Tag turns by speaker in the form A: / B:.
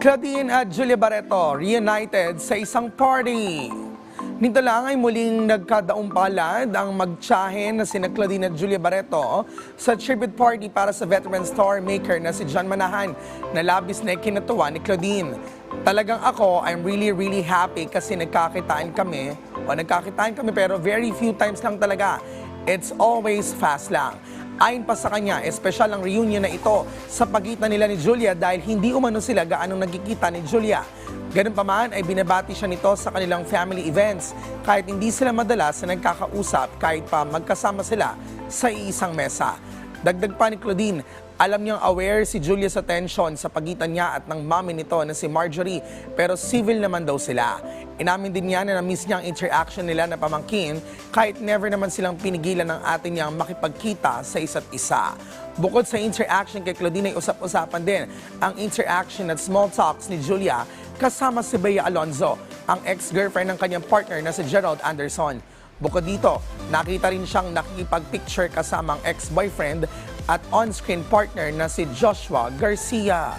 A: Claudine at Julia Barreto reunited sa isang party. Nito lang ay muling nagkadaumpalad ang magtsahe na sina Claudine at Julia Barreto sa tribute party para sa veteran star maker na si John Manahan na labis na kinatuwa ni Claudine. Talagang ako, I'm really really happy kasi nagkakitaan kami o nagkakitaan kami pero very few times lang talaga. It's always fast lang. Ayon pa sa kanya, espesyal ang reunion na ito sa pagitan nila ni Julia dahil hindi umano sila gaanong nagkikita ni Julia. Ganun pa man ay binabati siya nito sa kanilang family events kahit hindi sila madalas na nagkakausap kahit pa magkasama sila sa iisang mesa. Dagdag pa ni Claudine, alam niyang aware si Julia sa tension sa pagitan niya at ng mami nito na si Marjorie pero civil naman daw sila. Inamin din niya na na-miss niya ang interaction nila na pamangkin kahit never naman silang pinigilan ng atin niyang makipagkita sa isa't isa. Bukod sa interaction kay Claudine ay usap-usapan din ang interaction at small talks ni Julia kasama si Bea Alonzo, ang ex-girlfriend ng kanyang partner na si Gerald Anderson. Bukod dito, nakita rin siyang nakikipag-picture kasama ang ex-boyfriend at on-screen partner na si Joshua Garcia.